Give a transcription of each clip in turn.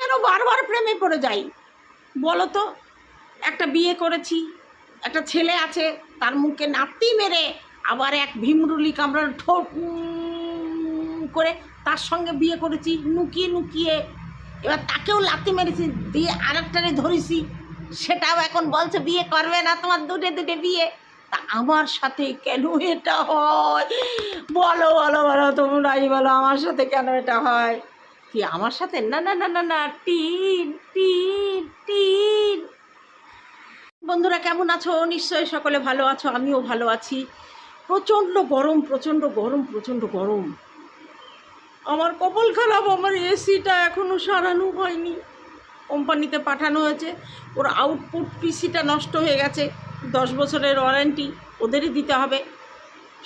কেন বারবার প্রেমে পড়ে যাই? বলো তো, একটা বিয়ে করেছি, একটা ছেলে আছে, তার মুখে নাতি মেরে আবার এক ভীমরুলি কামড়ার ঠোঁট করে তার সঙ্গে বিয়ে করেছি লুকিয়ে লুকিয়ে এবার তাকেও লাতি মেরেছি, দিয়ে আরেকটারে ধরেছি। সেটাও এখন বলছে, বিয়ে করবে না তোমার দুটে দুটে বিয়ে। তা আমার সাথে কেন এটা হয়? বলো বলো বলো, তোমরাই বলো, আমার সাথে কেন এটা হয়? কি আমার সাথে? না না না না না, টিন টিন টিন। বন্ধুরা, কেমন আছো? নিশ্চয়ই সকলে ভালো আছো, আমিও ভালো আছি। প্রচণ্ড গরম প্রচণ্ড গরম প্রচণ্ড গরম। আমার কপাল খারাপ, আমার এসিটা এখনও সারানো হয়নি। কোম্পানিতে পাঠানো হয়েছে, ওর আউটপুট পিসিটা নষ্ট হয়ে গেছে, দশ বছরের ওয়ারেন্টি ওদেরই দিতে হবে।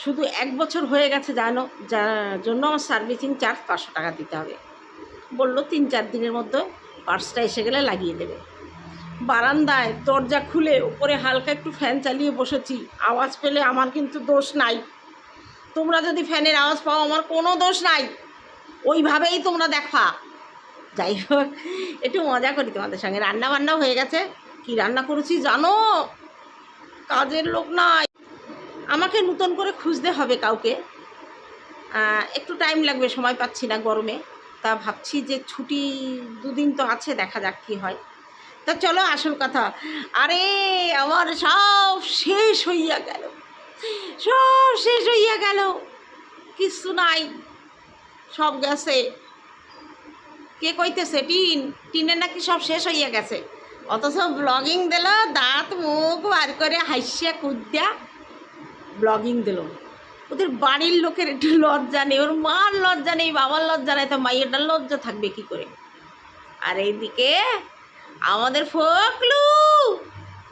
শুধু এক বছর হয়ে গেছে জানো, যার জন্য আমার সার্ভিসিং চার্জ পাঁচশো টাকা দিতে হবে। বলল তিন চার দিনের মধ্যে পার্সটা এসে গেলে লাগিয়ে দেবে। বারান্দায় দরজা খুলে উপরে হালকা একটু ফ্যান চালিয়ে বসেছি। আওয়াজ পেলে আমার কিন্তু দোষ নাই। তোমরা যদি ফ্যানের আওয়াজ পাও, আমার কোনো দোষ নাই। ওইভাবেই তোমরা দেখা যাই হোক, একটু মজা করি তোমাদের সঙ্গে। রান্না বান্নাও হয়ে গেছে। কি রান্না করেছি জানো? কাজের লোক নাই। আমাকে নতুন করে খুঁজতে হবে কাউকে। একটু টাইম লাগবে, সময় পাচ্ছি না গরমে। তা ভাবছি যে ছুটি দুদিন তো আছে, দেখা যাক কী হয়। তা চলো, আসল কথা। আরে, আমার সব শেষ হইয়া গেল। সব শেষ হইয়া গেল। কিছু নাই। সব গেছে। কে কইতেছে? টিন। টিনের নাকি সব শেষ হইয়া গেছে। অথচ ব্লগিং দিল, দাঁত, মুখ বার করে হাসিয়া কুদ্যা ব্লগিং দিল। ওদের বাড়ির লোকের একটু লজ্জা নেই। ওর মার লজ্জা নেই, বাবার লজ্জা নেই, তো মাইয়েরটার লজ্জা থাকবে কি করে? আর এইদিকে আমাদের ফকলু,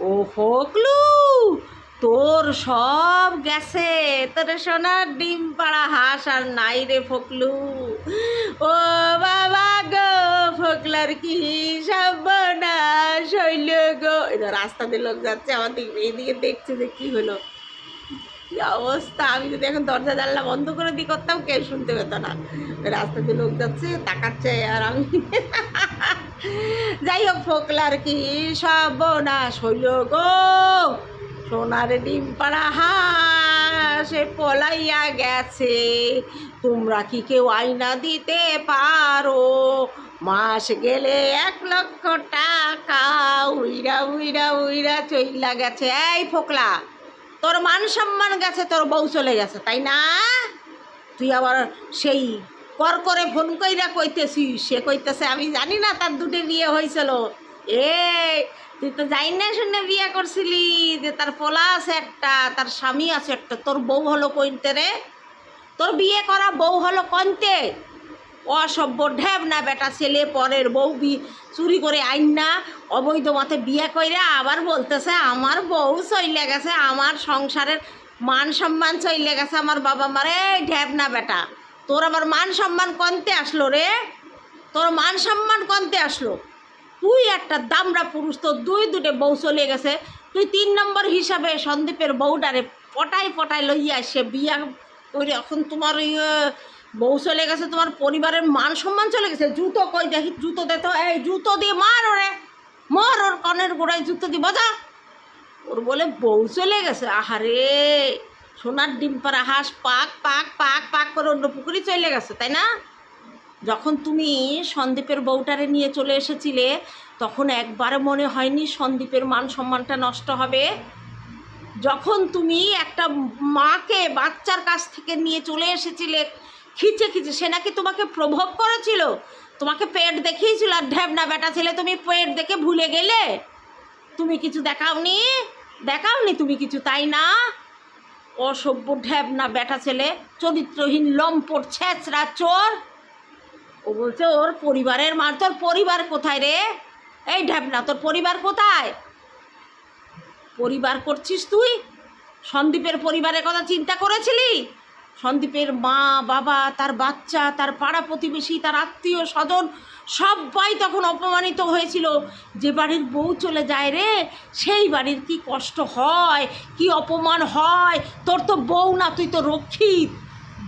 ও ফকলু, তোর সব গেছে, তোর সোনার ডিম পাড়া হাঁস আর নাই রে ফকলু। ও বাবা গো, ফকলার কি সর্বনাশ হইল গো। রাস্তা দিয়ে লোক যাচ্ছে আমার দিকে এইদিকে দেখছে যে কি হলো। কি অবস্থা? আমি যদি এখন দরজা জানলা বন্ধ করে দিই, করতাম, কেউ শুনতে পেতো না। রাস্তা দিয়ে লোক যাচ্ছে, তাকাচ্ছে, আর আমি যাই হোক, ফোকলার কি সব না হইল গো? সোনার ডিম পাড়া হাসে পলাইয়া গেছে। তোমরা কি কেউ আয়না দিতে পারো? মাস গেলে এক লক্ষ টাকা, উইরা উইরা উইরা চইলা গেছে। এই ফোকলা তোর মান সম্মান গেছে, তোর বউ চলে গেছে, তাই না? তুই আবার সেই কর করে ফোন কইরা কইতেছি, সে কইতেছে, আমি জানি না তার দুটো বিয়ে হয়েছিল। এ তুই তো যাই না শুনে বিয়ে করছিলি, যে তার পোলা আছে একটা, তার স্বামী আছে একটা, তোর বউ হলো কইতে রে? তোর বিয়ে করা বউ হলো কনতে? অসভ্য ঢ্যাব না বেটা ছেলে পরের বউ বি চুরি করে আইন না। অবৈধ মতে বিয়ে কইরা আবার বলতেছে আমার বউ চইলে গেছে আমার সংসারের মান সম্মান চইলে গেছে আমার বাবা মারে। ঢ্যাব না বেটা তোর আবার মান সম্মান কনতে আসলো রে? তোর মান সম্মান কনতে আসলো? তুই একটা দামড়া পুরুষ তোর দুই দুটে বউ চলে গেছে। তুই তিন নম্বর হিসাবে সন্দীপের বউটারে পটাই পটাই লইয়া সে বিয়া করে এখন তোমার আহ, বউ চলে গেছে, তোমার পরিবারের মান সম্মান চলে গেছে। জুতো কই দেখি, জুতো দে তো, এই জুতো দিয়ে মার ওরে। মর ওর কনের গোড়ায় জুতো দিয়ে বাজা। ওর বলে, বউ চলে গেছে, আহারে। সোনার ডিম পাড়া হাঁস, পাক পাক পাক পাক করে অন্য পুকুরি চলে গেছে, তাই না? যখন তুমি সন্দীপের বউটারে নিয়ে চলে এসেছিলে, তখন একবারে মনে হয়নি সন্দীপের মান সম্মানটা নষ্ট হবে। যখন তুমি একটা মাকে বাচ্চার কাছ থেকে নিয়ে চলে এসেছিলে খিচে খিচে, সে নাকি তোমাকে প্রভব করেছিল? তোমাকে পেট দেখিয়েছিল? আর ঢ্যাবনা বেটা ছেলে, তুমি পেট দেখে ভুলে গেলে? তুমি কিছু দেখাওনি? দেখাওনি তুমি কিছু, তাই না? অসভ্য ঢ্যাবনা বেটা ছেলে, চরিত্রহীন লম্পট, ছেঁচড়া চোর। ও বলছে, ওর পরিবারের মার, তোর পরিবার কোথায় রে? এই ঢ্যাবনা তোর পরিবার কোথায়? পরিবার করছিস তুই? সন্দীপের পরিবারের কথা চিন্তা করেছিলি? সন্দীপের মা, বাবা, তার বাচ্চা, তার পাড়া প্রতিবেশী, তার আত্মীয় স্বজন, সবাই তখন অপমানিত হয়েছিল। যে বাড়ির বউ চলে যায় রে, সেই বাড়ির কি কষ্ট হয়, কি অপমান হয়? তোর তো বউ না, তুই তো রক্ষিত।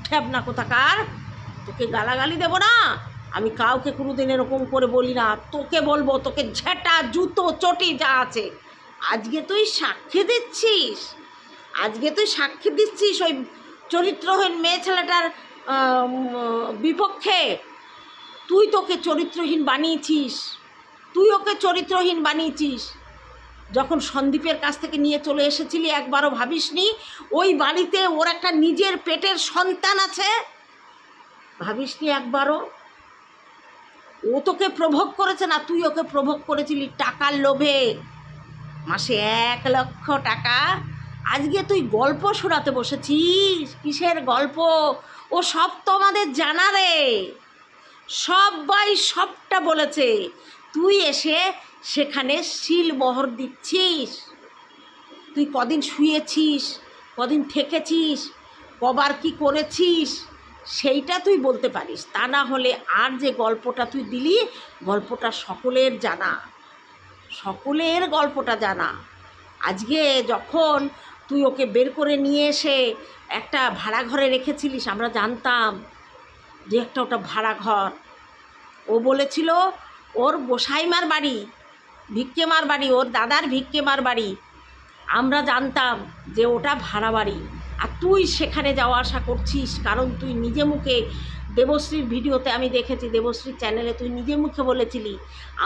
ঢ্যাবনা কোথাকার? তোকে গালাগালি দেবো না? আমি কাউকে কোনোদিন এরকম করে বলি না। তোকে বলব, তোকে ঝেঁটা, জুতো, চটি যা আছে। আজকে তুই সাক্ষী দিচ্ছিস? আজকে তুই সাক্ষী দিচ্ছিস ওই চরিত্রহীন মেয়ে ছেলেটার বিপক্ষে তুই তোকে চরিত্রহীন বানিয়েছিস। তুই ওকে চরিত্রহীন বানিয়েছিস। যখন সন্দীপের কাছ থেকে নিয়ে চলে এসেছিলি, একবারও ভাবিসনি? ওই বাড়িতে ওর একটা নিজের পেটের সন্তান আছে? ভাবিসনি একবারও? ও তোকে প্রভোগ করেছে না তুই ওকে প্রভোগ করেছিলি টাকার লোভে? মাসে এক লক্ষ টাকা আজকে তুই গল্প শোনাতে বসেছিস? কিসের গল্প? ও সব তো আমাদের জানা রে সবাই সবটা বলেছে। তুই এসে সেখানে শিল মোহর দিচ্ছিস। তুই কদিন শুয়েছিস? কদিন থেকেছিস? কবার কি করেছিস? সেইটা তুই বলতে পারিস। তা না হলে আর যে গল্পটা তুই দিলি, গল্পটা সকলের জানা। সকলের গল্পটা জানা। আজকে যখন তুই ওকে বের করে নিয়ে এসে একটা ভাড়া ঘরে রেখেছিলিস, আমরা জানতাম। যে একটা ওটা ভাড়া ঘর। ও বলেছিল, ওর গোসাইমার বাড়ি ভিক্ষেমার বাড়ি, ওর দাদার ভিক্ষেমার বাড়ি। আমরা জানতাম যে ওটা ভাড়া বাড়ি। আর তুই সেখানে যাওয়া আসা করছিস, কারণ তুই নিজে মুখে দেবশ্রীর ভিডিওতে আমি দেখেছি, দেবশ্রীর চ্যানেলে তুই নিজে মুখে বলেছিলি,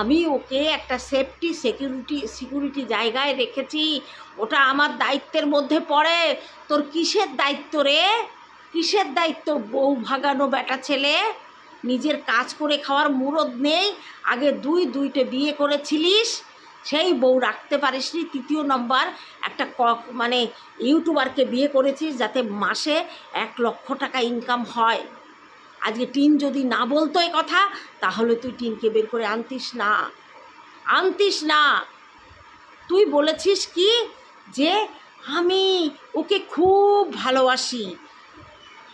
আমি ওকে একটা সেফটি সিকিউরিটি সিকিউরিটি জায়গায় রেখেছি, ওটা আমার দায়িত্বের মধ্যে পড়ে, তোর কিসের দায়িত্ব রে? কিসের দায়িত্ব? বউ ভাগানো বেটা ছেলে, নিজের কাজ করে খাওয়ার মুরদ নেই, আগে দুই, দুইটে বিয়ে করেছিলিস, সেই বউ রাখতে পারিসনি, তৃতীয় নম্বর একটা ক মানে ইউটিউবারকে বিয়ে করেছিস যাতে মাসে এক লক্ষ টাকা ইনকাম হয়। আজকে টিন যদি না বলতো এ কথা, তাহলে তুই টিনকে বের করে আনতিস না। আনতিস না। তুই বলেছিস কি যে, আমি ওকে খুব ভালোবাসি।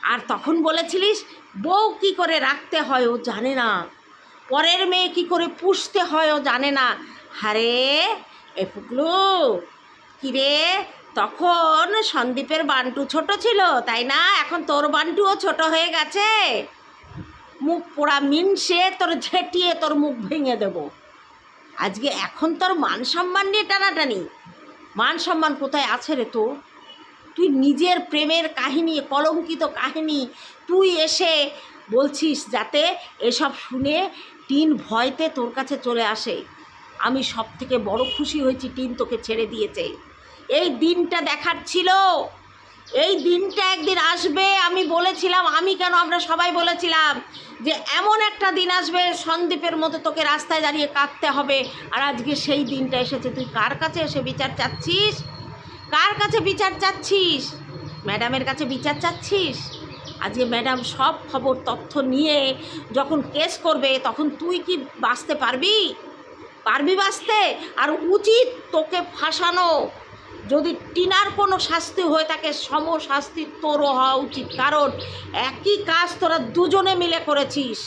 আর তখন বলেছিলিস, বউ কি করে রাখতে হয় ও জানে না। পরের মেয়ে কি করে পুষতে হয় ও জানে না। হারে, এ ফুকলু, কিরে তখন সন্দীপের বান্টু ছোট ছিল, তাই না? এখন তোর বান্টুও ছোট হয়ে গেছে। মুখ পোড়া মিনসে তোর ঝেঁটিয়ে তোর মুখ ভেঙে দেব। আজকে এখন তোর মান সম্মান নিয়ে টানাটানি। মান সম্মান কোথায় আছে রে তোর? তুই নিজের প্রেমের কাহিনী, কলঙ্কিত কাহিনী, তুই এসে বলছিস যাতে এসব শুনে টিন ভয়তে তোর কাছে চলে আসে। আমি সব থেকে বড় খুশি হয়েছি টিন তোকে ছেড়ে দিয়েছে। এই দিনটা দেখার ছিল। এই দিনটা একদিন আসবে, আমি বলেছিলাম, আমি কেন আমরা সবাই বলেছিলাম যে এমন একটা দিন আসবে, সন্দীপের মতো তোকে রাস্তায় দাঁড়িয়ে কাঁদতে হবে। আর আজকে সেই দিনটা এসেছে। তুই কার কাছে এসে বিচার চাচ্ছিস? কার কাছে বিচার চাচ্ছিস? ম্যাডামের কাছে বিচার চাচ্ছিস? আজকে ম্যাডাম সব খবর, তথ্য নিয়ে যখন কেস করবে, তখন তুই কি বাঁচতে পারবি? পারবি বাঁচতে? আর উচিত তোকে ফাঁসানো। যদি টিনার কোনো শাস্তি হয়ে থাকে সম শাস্তি তোরও হওয়া উচিত। কারণ একই কাজ তোরা দুজনে মিলে করেছিস।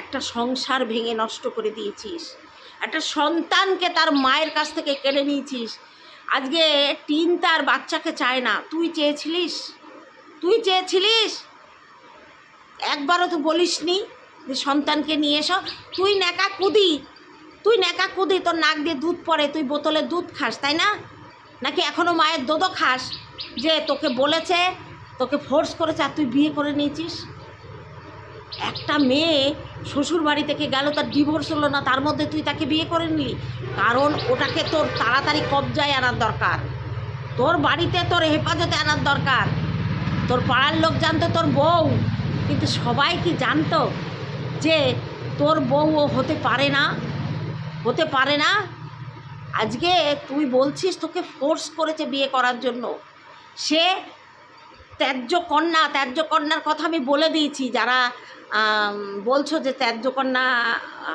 একটা সংসার ভেঙে নষ্ট করে দিয়েছিস। একটা সন্তানকে তার মায়ের কাছ থেকে কেড়ে নিয়েছিস। আজকে টিন তার বাচ্চাকে চায় না। তুই চেয়েছিলিস? তুই চেয়েছিলিস? একবারও তো বলিসনি যে সন্তানকে নিয়ে এসো। তুই ন্যাকা কুদি তুই ন্যাকা কুদি তোর নাক দিয়ে দুধ পড়ে, তুই বোতলে দুধ খাস, তাই না? নাকি এখনও মায়ের দোদো খাস যে তোকে বলেছে, তোকে ফোর্স করেছে আর তুই বিয়ে করে নিয়েছিস? একটা মেয়ে শ্বশুর বাড়ি থেকে গেল, তার ডিভোর্স হলো না, তার মধ্যে তুই তাকে বিয়ে করে নিলি। কারণ ওটাকে তোর তাড়াতাড়ি কবজায় আনার দরকার। তোর বাড়িতে তোর হেফাজতে আনার দরকার। তোর পাড়ার লোক জানতো তোর বউ। কিন্তু সবাই কি জানতো যে তোর বউ ও হতে পারে না? হতে পারে না? আজকে তুই বলছিস তোকে ফোর্স করেছে বিয়ে করার জন্য। সে ত্যায্য কন্যা, ত্যায্য কন্যার কথা আমি বলে দিয়েছি। যারা বলছো যে ত্যায্য কন্যা,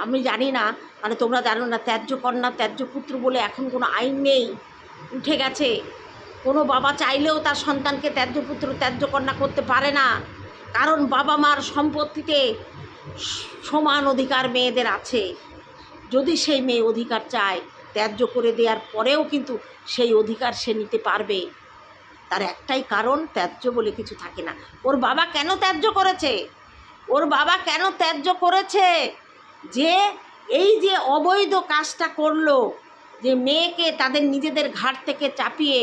আমি জানি না। মানে তোমরা জানো না, ত্যায্য কন্যা, ত্যায্য পুত্র বলে এখন কোনো আইন নেই। উঠে গেছে। কোনো বাবা চাইলেও তার সন্তানকে ত্যায্য পুত্র, ত্যায্য কন্যা করতে পারে না। কারণ বাবা মার সম্পত্তিতে সমান অধিকার মেয়েদের আছে। যদি সেই মেয়ে অধিকার চায় ত্যায্য করে দেওয়ার পরেও কিন্তু সেই অধিকার সে নিতে পারবে। তার একটাই কারণ, ত্যায্য বলে কিছু থাকে না। ওর বাবা কেন ত্যায্য করেছে? ওর বাবা কেন ত্যায্য করেছে? যে এই যে অবৈধ কাজটা করল, যে মেয়েকে তাদের নিজেদের ঘাট থেকে চাপিয়ে,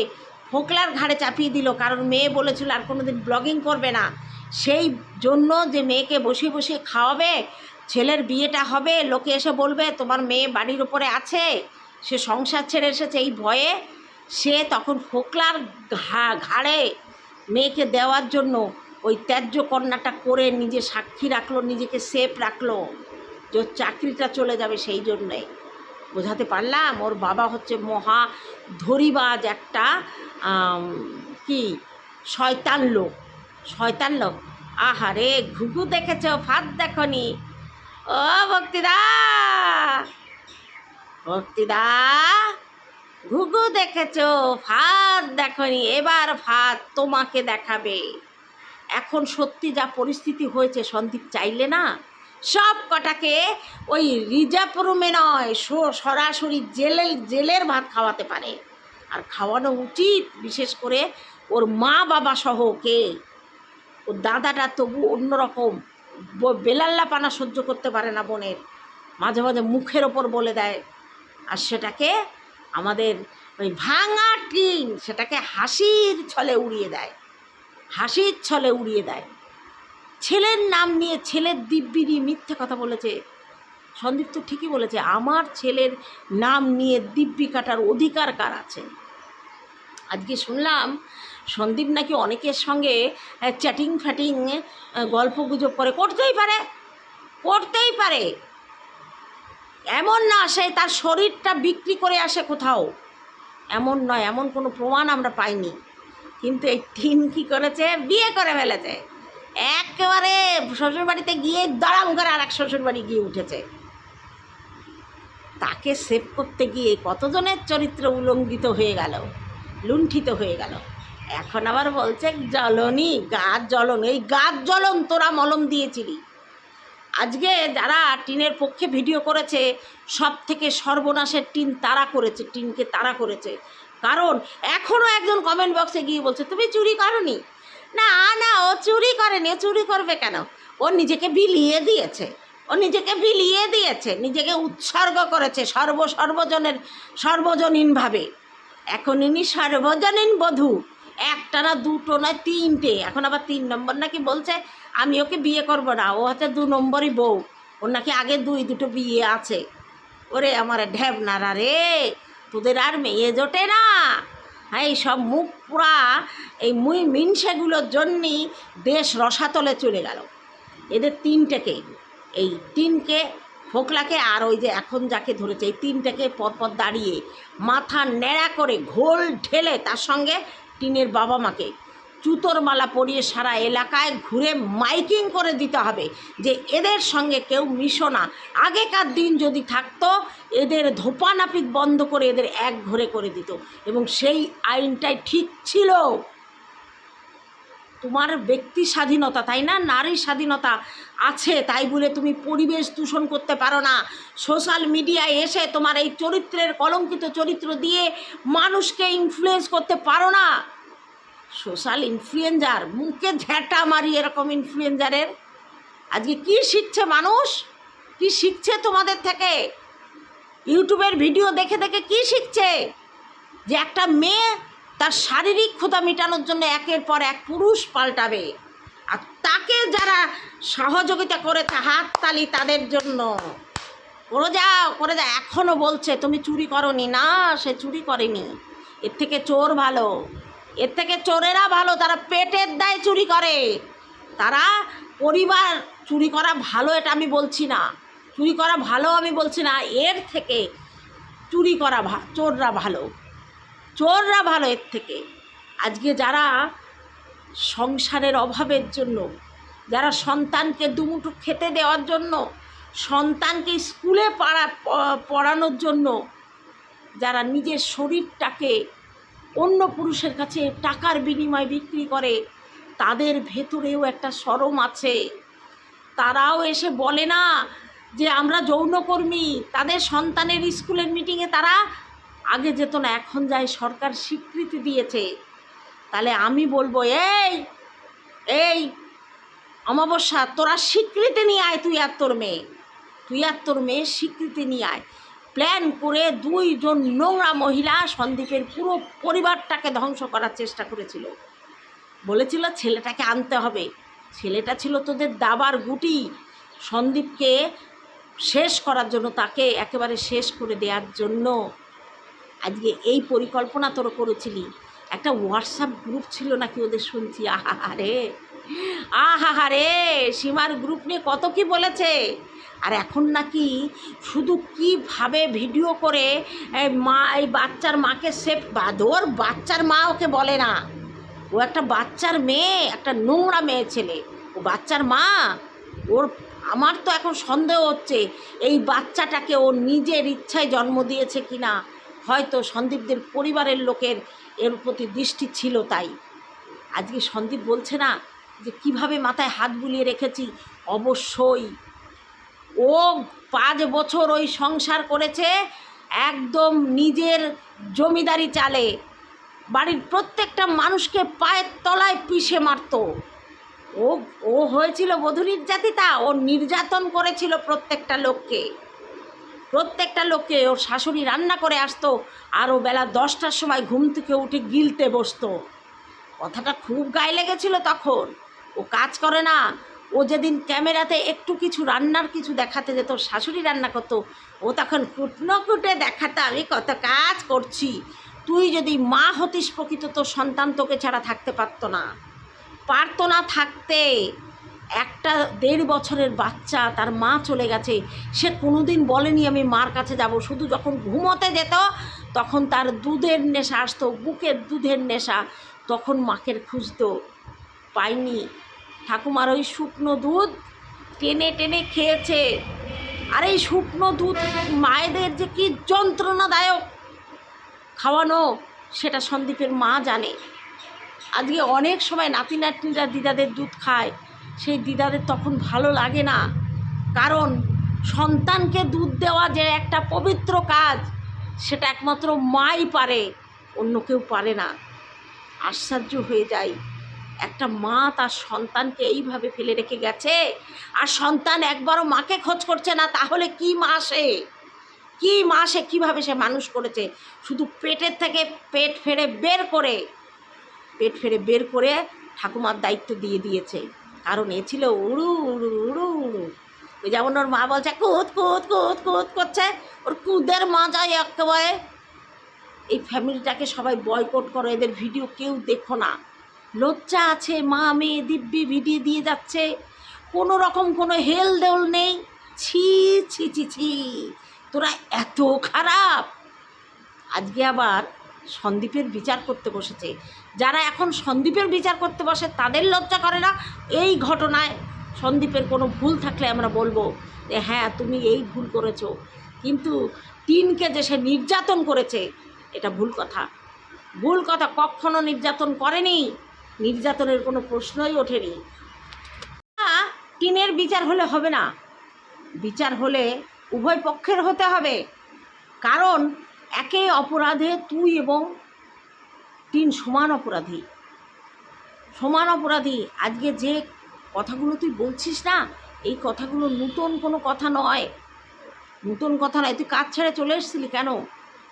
ফোকলার ঘাড়ে চাপিয়ে দিল, কারণ মেয়ে বলেছিল আর কোনো দিন ব্লগিং করবে না। সেই জন্য যে মেয়েকে বসিয়ে বসিয়ে খাওয়াবে, ছেলের বিয়েটা হবে, লোকে এসে বলবে, তোমার মেয়ে বাড়ির ওপরে আছে। সে সংসার ছেড়ে এসেছে এই ভয়ে সে তখন ফোকলার ঘা- ঘাড়ে মেয়েকে দেওয়ার জন্য ওই ত্যায্য কন্যাটা করে নিজে সাক্ষী রাখল, নিজেকে সেফ রাখল যে চাকরিটা চলে যাবে সেই জন্যে। বোঝাতে পারলাম? ওর বাবা হচ্ছে মহা ধরিবাজ একটা কি? শয়তান লোক। শয়তান লোক। আহারে, ঘুঘু দেখেছ? ফাঁদ দেখনি। ও ভক্তিদা! ভক্তিদা, ঘুঘু দেখেছ? ফাঁদ দেখনি, এবার ফাঁদ তোমাকে দেখাবে। এখন সত্যি যা পরিস্থিতি হয়েছে, সন্দীপ চাইলে না, সব কটাকে ওই রিজার্ভ রুমে নয়, সো- সরাসরি জেলের জেলের ভাত খাওয়াতে পারে। আর খাওয়ানো উচিত, বিশেষ করে ওর মা বাবা সহ কে। ওর দাদাটা তবু অন্যরকম বেলাল্লা পানা সহ্য করতে পারে না বোনের। মাঝে মাঝে মুখের ওপর বলে দেয় আর সেটাকে আমাদের ওই ভাঙা টিন সেটাকে হাসির ছলে উড়িয়ে দেয়। হাসির ছলে উড়িয়ে দেয়। ছেলের নাম নিয়ে ছেলের দিব্যি নিয়ে মিথ্যে কথা বলেছে। সন্দীপ তো ঠিকই বলেছে, আমার ছেলের নাম নিয়ে দিব্যি কাটার অধিকার কার আছে? আজকে শুনলাম সন্দীপ নাকি অনেকের সঙ্গে চ্যাটিং ফ্যাটিং গল্প গুজব করে, করতেই পারে করতেই পারে। এমন না সে তার শরীরটা বিক্রি করে আসে কোথাও। এমন নয়, এমন কোনো প্রমাণ আমরা পাইনি। কিন্তু এই টিন কী করেছে? বিয়ে করে ফেলেছে। একেবারে শ্বশুরবাড়িতে গিয়ে দাঁড়াম করে আর এক শ্বশুরবাড়ি গিয়ে উঠেছে। তাকে সেভ করতে গিয়ে কতজনের চরিত্র উলঙ্ঘিত হয়ে গেল, লুণ্ঠিত হয়ে গেল। এখন আবার বলছে জ্বলনি গাছ জ্বলন এই গাছ জ্বলন তোরা মলম দিয়েছিলি। আজকে যারা টিনের পক্ষে ভিডিও করেছে সব থেকে সর্বনাশের টিন তারা করেছে, টিনকে তারা করেছে। কারণ এখনও একজন কমেন্ট বক্সে গিয়ে বলছে, তুমি চুরি করনি? না না, ও চুরি করেনি, ও চুরি করবে কেন? ও নিজেকে বিলিয়ে দিয়েছে, ও নিজেকে বিলিয়ে দিয়েছে, নিজেকে উৎসর্গ করেছে সর্ব সর্বজনের সর্বজনীনভাবে। এখন ইনি সর্বজনীন বধূ একটা না দুটো না তিনটে। এখন আবার তিন নম্বর নাকি বলছে, আমি ওকে বিয়ে করব না, ও হচ্ছে দু নম্বরই বউ। ওর নাকি আগে দুই, দুটো বিয়ে আছে। ওরে আমার ঢ্যাবনারা রে, তোদের আর মেয়ে জোটে না। হ্যাঁ এই সব মুখ পুরা এই মুই মিনসেগুলোর জন্যই দেশ রসাতলে চলে গেল। এদের তিনটেকে এই তিনকে ফোকলাকে আর ওই যে এখন যাকে ধরেছে, এই তিনটাকে পরপর দাঁড়িয়ে মাথা ন্যাড়া করে ঘোল ঢেলে তার সঙ্গে টিনের বাবা মাকে। জুতোর মালা পরিয়ে সারা এলাকায় ঘুরে মাইকিং করে দিতে হবে যে এদের সঙ্গে কেউ মিশো না। আগেকার দিন যদি থাকতো, এদের ধোপানাপিত বন্ধ করে এদের এক ঘরে করে দিত এবং সেই আইনটাই ঠিক ছিল। তোমার ব্যক্তি স্বাধীনতা, তাই না? নারী স্বাধীনতা আছে, তাই বলে তুমি পরিবেশ দূষণ করতে পারো না। সোশ্যাল মিডিয়ায় এসে তোমার এই চরিত্রের, কলঙ্কিত চরিত্র দিয়ে মানুষকে ইনফ্লুয়েন্স করতে পারো না। সোশ্যাল ইনফ্লুয়েঞ্জার মুখে ঝ্যাঁটা মারি এরকম ইনফ্লুয়েঞ্জারের আজকে কি শিখছে মানুষ? কি শিখছে তোমাদের থেকে? ইউটিউবের ভিডিও দেখে দেখে কি শিখছে? যে একটা মেয়ে তার শারীরিক ক্ষুধা মেটানোর জন্য একের পর এক পুরুষ পাল্টাবে। আর তাকে যারা সহযোগিতা করেছে হাততালি তাদের জন্য। করে যাও করে যাও এখনও বলছে, তুমি চুরি করনি। না, সে চুরি করেনি। এর থেকে চোর ভালো। এর থেকে চোরেরা ভালো, তারা পেটের দায় চুরি করে। তারা পরিবার, চুরি করা ভালো, এটা আমি বলছি না। চুরি করা ভালো আমি বলছি না, এর থেকে চুরি করা চোররা ভালো। চোররা ভালো এর থেকে। আজকে যারা সংসারের অভাবের জন্য, যারা সন্তানকে দুমুঠো খেতে দেওয়ার জন্য, সন্তানকে স্কুলে পড়া পড়ানোর জন্য, যারা নিজের শরীরটাকে অন্য পুরুষের কাছে টাকার বিনিময়ে বিক্রি করে, তাদের ভেতরেও একটা সরম আছে। তারাও এসে বলে না যে, আমরা যৌনকর্মী, তাদের সন্তানের স্কুলের মিটিংয়ে তারা আগে যেত না, এখন যায় সরকার স্বীকৃতি দিয়েছে, তাহলে আমি বলব, এই এই, অমাবস্যা, তোরা স্বীকৃতি নিয়ে আয় তুই আর তোর মেয়ে, তুই আর তোর মেয়ে স্বীকৃতি নিয়ে আয়। প্ল্যান করে দুইজন নোংরা মহিলা সন্দীপের পুরো পরিবারটাকে ধ্বংস করার চেষ্টা করেছিল। বলেছিল, ছেলেটাকে আনতে হবে। ছেলেটা ছিল তোদের দাবার গুটি। সন্দীপকে শেষ করার জন্য, তাকে একেবারে শেষ করে দেওয়ার জন্য আজকে এই পরিকল্পনা তোর করেছিলি। একটা হোয়াটসঅ্যাপ গ্রুপ ছিল নাকি ওদের শুনছি? আহা রে আহা রে সীমার গ্রুপ নিয়ে কত কি বলেছে? আর এখন নাকি শুধু কীভাবে ভিডিও করে মা, এই বাচ্চার মাকে সেফ ওর বাচ্চার মা ওকে বলে না। ও একটা বাচ্চার মেয়ে, একটা নোংরা মেয়ে ছেলে। ও বাচ্চার মা, ওর, আমার তো এখন সন্দেহ হচ্ছে, এই বাচ্চাটাকে ও নিজের ইচ্ছায় জন্ম দিয়েছে কি না হয়তো সন্দীপদের পরিবারের লোকের এর প্রতি দৃষ্টি ছিল তাই। আজকে সন্দীপ বলছে না যে কীভাবে মাথায় হাত বুলিয়ে রেখেছি? অবশ্যই। ও পাঁচ বছর ওই সংসার করেছে, একদম নিজের জমিদারি চালে। বাড়ির প্রত্যেকটা মানুষকে পায়ের তলায় পিষে মারতো। ও ও হয়েছিল বধূ নির্যাতিতা, ও নির্যাতন করেছিল প্রত্যেকটা লোককে। প্রত্যেকটা লোককে ওর শাশুড়ি রান্না করে আসতো আর ও বেলা দশটার সময় ঘুম থেকে উঠে গিলতে বসতো। কথাটা খুব গায়ে লেগেছিল তখন। ও কাজ করে না। ও যেদিন ক্যামেরাতে একটু কিছু রান্নার কিছু দেখাতে যেত, শাশুড়ি রান্না করতো, ও তখন কুটনো কুটে দেখাতে, আমি কত কাজ করছি। তুই যদি মা হতিস প্রকৃত, তোর সন্তান তোকে ছাড়া থাকতে পারতো না। পারতো না থাকতে। একটা দেড় বছরের বাচ্চা, তার মা চলে গেছে, সে কোনোদিন বলেনি আমি মার কাছে যাব। শুধু যখন ঘুমোতে যেত, তখন তার দুধের নেশা আসতো, বুকের দুধের নেশা। তখন মাকের খুঁজতো, পাইনি। ঠাকুমার ওই শুকনো দুধ টেনে টেনে খেয়েছে। আর এই শুকনো দুধ মায়েদের যে কি যন্ত্রণাদায়ক খাওয়ানো, সেটা সন্দীপের মা জানে। আজকে অনেক সময় নাতি নাতনিরা দিদাদের দুধ খায়। সেই দিদাদের তখন ভালো লাগে না। কারণ সন্তানকে দুধ দেওয়া যে একটা পবিত্র কাজ, সেটা একমাত্র মাই পারে, অন্য কেউ পারে না। আশ্চর্য হয়ে যায় একটা মা তার সন্তানকে এইভাবে ফেলে রেখে গেছে, আর সন্তান একবারও মাকে খোঁজ করছে না, তাহলে কি মা সে কি মা সে কীভাবে সে মানুষ করেছে? শুধু পেটের থেকে পেট ফেরে বের করে, পেট ফেরে বের করে ঠাকুমার দায়িত্ব দিয়ে দিয়েছে। কারণ এ ছিল উড়ু উড়ু উড়ু। উড়ু ওই যেমন ওর মা বলছে কুদ কুদ কুদ কুদ করছে। ওর কুদের মজাই একেবারে। এই ফ্যামিলিটাকে সবাই বয়কট করো, এদের ভিডিও কেউ দেখো না। লজ্জা আছে, মা, মেয়ে, দিব্যি ভিডিও দিয়ে যাচ্ছে। কোনো রকম কোনো হেল দেল নেই। ছি ছি ছি ছি, তোরা এত খারাপ। আজকে আবার সন্দীপের বিচার করতে বসেছে। যারা এখন সন্দীপের বিচার করতে বসে তাদের লজ্জা করে না? এই ঘটনায় সন্দীপের কোনো ভুল থাকলে আমরা বলব যে হ্যাঁ তুমি এই ভুল করেছ। কিন্তু টিনকে যে সে নির্যাতন করেছে, এটা ভুল কথা। ভুল কথা কখনো নির্যাতন করেনি, নির্যাতনের কোনো প্রশ্নই ওঠেনি। টিনের বিচার হলে হবে না। বিচার হলে উভয় পক্ষের হতে হবে। কারণ একে অপরাধে তুই এবং তিন সমান অপরাধী। সমান অপরাধী। আজকে যে কথাগুলো তুই বলছিস না, এই কথাগুলো নূতন কোনো কথা নয়। নূতন কথা নয়। তুই কাজ ছেড়ে চলে এসেছিলি কেন?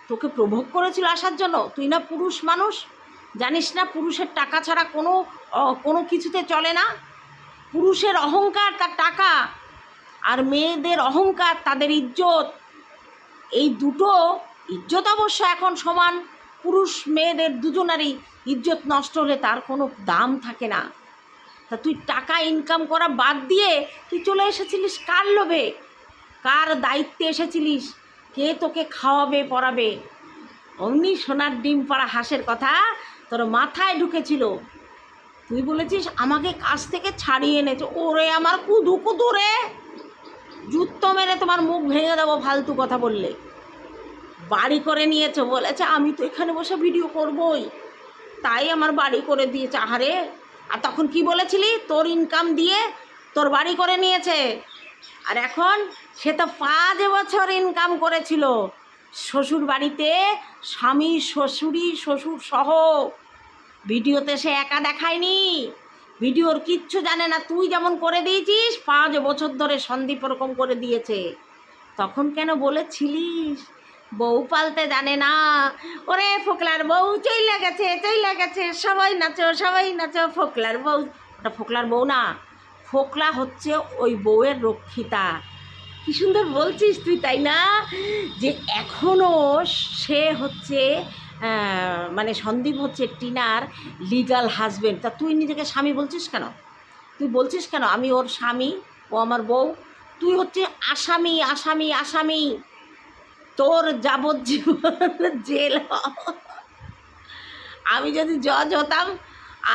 তোকে প্রভোগ করেছিল আসার জন্য? তুই না পুরুষ মানুষ? জানিস না পুরুষের টাকা ছাড়া কোনো কোনো কিছুতে চলে না? পুরুষের অহংকার তার টাকা, আর মেয়েদের অহংকার তাদের ইজ্জত। এই দুটো ইজ্জত অবশ্য এখন সমান। পুরুষ মেয়েদের দুজনারই ইজ্জত নষ্ট হলে তার কোনো দাম থাকে না। তা তুই টাকা ইনকাম করা বাদ দিয়ে তুই চলে এসেছিলিস কার লোভে? কার দায়িত্বে এসেছিলিস? কে তোকে খাওয়াবে, পড়াবে? অমনি সোনার ডিম পাড়া হাঁসের কথা তোর মাথায় ঢুকেছিল। তুই বলেছিস, আমাকে কাছ থেকে ছাড়িয়ে এনেছে ওরে আমার কুদু কুদু রে! জুত্তো মেরে তোমার মুখ ভেঙে দেবো, ফালতু কথা বললে। বাড়ি করে নিয়েছে, বলেছে, আমি তো এখানে বসে ভিডিও করবই। তাই আমার বাড়ি করে দিয়েছে। আহারে, আর তখন কি বলেছিলি? তোর ইনকাম দিয়ে তোর বাড়ি করে নিয়েছে। আর এখন সে তো পাঁচ বছর ইনকাম করেছিল। শ্বশুর বাড়িতে স্বামী, শ্বশুরি, শ্বশুর সহ। ভিডিওতে সে একা দেখায়নি। ভিডিওর কিচ্ছু জানে না। তুই যেমন করে দিয়েছিস, পাঁচ বছর ধরে সন্দীপ ওরকম করে দিয়েছে। তখন কেন বলেছিলিস? বউ পালতে জানে না। ওরে ফোকলার বউ চইলে গেছে চইলে গেছে। সবাই নাচো সবাই নাচো, ফোকলার বউ। ওটা ফোকলার বউ না। ফোকলা হচ্ছে ওই বউয়ের রক্ষিতা। কি সুন্দর বলছিস তুই, তাই না? যে এখনও সে হচ্ছে মানে সন্দীপ হচ্ছে টিনার লিগাল হাজব্যান্ড তা তুই নিজেকে স্বামী বলছিস কেন? তুই বলছিস কেন, আমি ওর স্বামী, ও আমার বউ? তুই হচ্ছে আসামি আসামি আসামি। তোর যাবজ্জীবন জেল আমি যদি জজ হতাম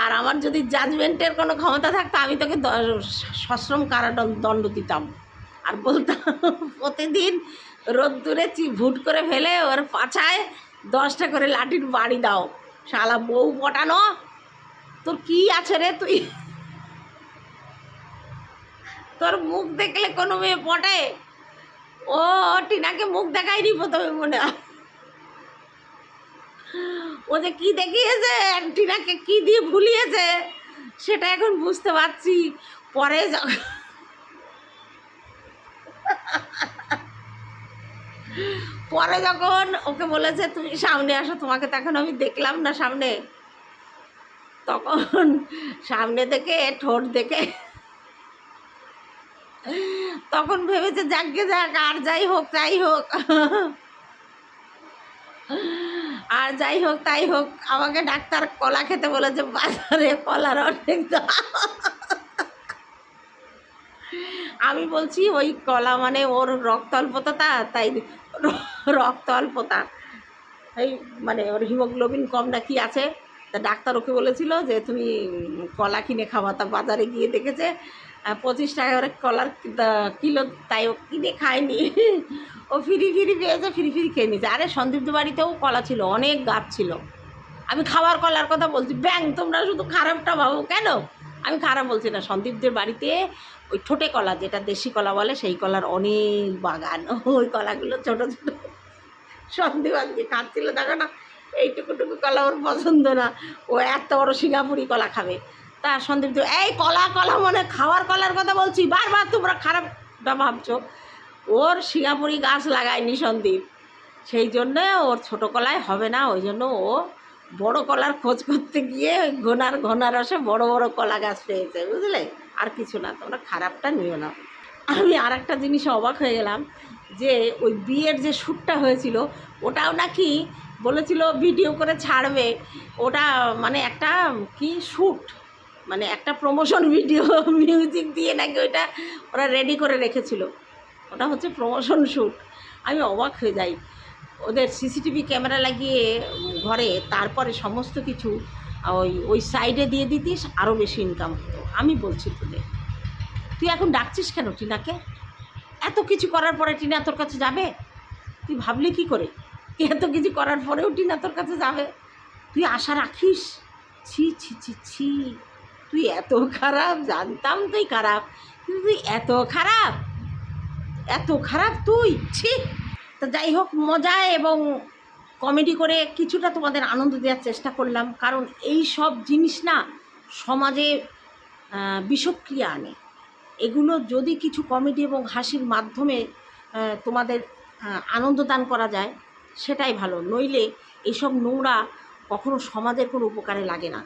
আর আমার যদি জাজমেন্টের কোনো ক্ষমতা থাকতো, আমি তোকে সশ্রম কারাদণ্ড দণ্ড দিতাম। আর বলতাম, প্রতিদিন রোদ্দুরে চি ভুট করে ফেলে ওর পাছায় দশটা করে লাঠির বাড়ি দাও। শালা বউ পটানো, তোর কি আছে রে তুই? তোর মুখ দেখলে কোনো মেয়ে পটে? ও, টিনাকে মুখ দেখায়নি প্রথমে মনে হয়। ও যে কি দেখিয়েছে? টিনাকে কি দিয়ে ভুলিয়েছে? সেটা এখন বুঝতে পারছি। পরে যখন পরে যখন ওকে বলেছে, তুমি সামনে আসো, তোমাকে তখন আমি দেখলাম না সামনে। তখন সামনে থেকে ঠোঁট দেখে তখন ভেবেছে যাকে যাক, আর যাই হোক, তাই হোক। আর যাই হোক, তাই হোক, আমাকে ডাক্তার কলা খেতে বলেছে, বাজারে কলার অনেক। আমি বলছি, ওই কলা মানে ওর রক্ত অল্পতা তাই রক্ত অল্পতা এই মানে ওর হিমোগ্লোবিন কম নাকি আছে? তা ডাক্তার ওকে বলেছিল যে, তুমি কলা কিনে খাওয়া তা বাজারে গিয়ে দেখেছে পঁচিশ টাকা করে কলার কিলো তাই ও কিনে খায়নি। ও ফিরি ফিরি পেয়েছে, ফিরি ফিরি খেয়ে নিয়েছে। আরে সন্দীপদের বাড়িতেও কলা ছিল, অনেক গাছ ছিল। আমি খাবার কলার কথা বলছি, ব্যাং, তোমরা শুধু খারাপটা ভাবো কেন? আমি খারাপ বলছি না, সন্দীপদের বাড়িতে ওই ঠোঁটে কলা, যেটা দেশি কলা বলে, সেই কলার অনেক বাগান। ওই কলাগুলো ছোট ছোট। সন্দীপ আজকে খাচ্ছিল দেখো না, এইটুকুটুকু কলা ওর পছন্দ না। ও এত বড় সিঙ্গাপুরি কলা খাবে। তা সন্দীপ এই কলা কলা মানে খাওয়ার কলার কথা বলছি, বারবার তোমরা খারাপটা ভাবছ। ওর সিঙ্গাপুরি গাছ লাগায়নি সন্দীপ, সেই জন্যে ওর ছোট কলায় হবে না, ওই জন্য ও বড় কলার খোঁজ করতে গিয়ে ওই ঘনার ঘনার রসে বড় বড় কলা গাছ পেয়েছে, বুঝলে? আর কিছু না, তোমরা খারাপটা নিও না। আমি আর একটা জিনিসে অবাক হয়ে গেলাম যে ওই বিয়ের যে শ্যুটটা হয়েছিল, ওটাও নাকি বলেছিল ভিডিও করে ছাড়বে, ওটা মানে একটা কি শ্যুট? মানে একটা প্রমোশন ভিডিও মিউজিক দিয়ে নাকি ওইটা ওরা রেডি করে রেখেছিল। ওটা হচ্ছে প্রমোশন শ্যুট আমি অবাক হয়ে যাই। ওদের সিসিটিভি ক্যামেরা লাগিয়ে ঘরে, তারপরে সমস্ত কিছু, ওই ওই সাইডে দিয়ে দিতিস আরও বেশি ইনকাম হতো। আমি বলছি তোদের, তুই এখন ডাকছিস কেন টিনাকে? এত কিছু করার পরে টিনা তোর কাছে যাবে? তুই ভাবলি কি করে? এত কিছু করার পরেও টিনা তোর কাছে যাবে? তুই আশা রাখিস? ছি ছি ছি ছি। তুই এত খারাপ, জানতাম তুই খারাপ। কিন্তু তুই এত খারাপ এত খারাপ তুই, ছি। তা যাই হোক মজায় এবং কমেডি করে কিছুটা তোমাদের আনন্দ দেওয়ার চেষ্টা করলাম। কারণ এই সব জিনিস না সমাজে বিষক্রিয়া আনে। এগুলো যদি কিছু কমেডি এবং হাসির মাধ্যমে তোমাদের আনন্দ দান করা যায়, সেটাই ভালো। নইলে এইসব নোংরা কখনো সমাজের কোনো উপকারে লাগে না।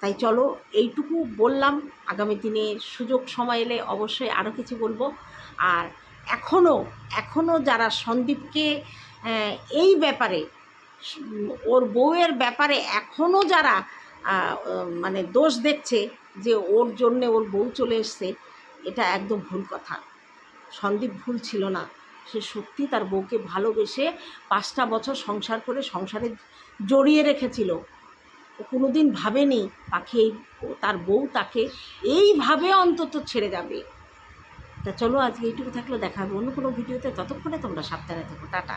তাই চলো, এইটুকু বললাম। আগামী দিনে সুযোগ সময় এলে অবশ্যই আরও কিছু বলব। আর এখনও এখনও যারা সন্দীপকে এই ব্যাপারে, ওর বউয়ের ব্যাপারে এখনও যারা মানে দোষ দেখছে যে ওর জন্যে ওর বউ চলে এসছে, এটা একদম ভুল কথা। সন্দীপ ভুল ছিল না। সে সত্যি তার বউকে ভালোবেসে পাঁচটা বছর সংসার করে সংসারে জড়িয়ে রেখেছিল। কোনো দিন ভাবেনি পাখি তার বউ তাকে এইভাবে অন্তত ছেড়ে যাবে। তা চলো আজকে এইটুকু থাকলে, দেখা হবে অন্য কোনো ভিডিওতে। ততক্ষণে তোমরা সাবধানে থেকো। টাটা।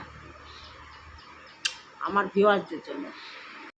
আমার ভিউয়ার্সদের জন্য।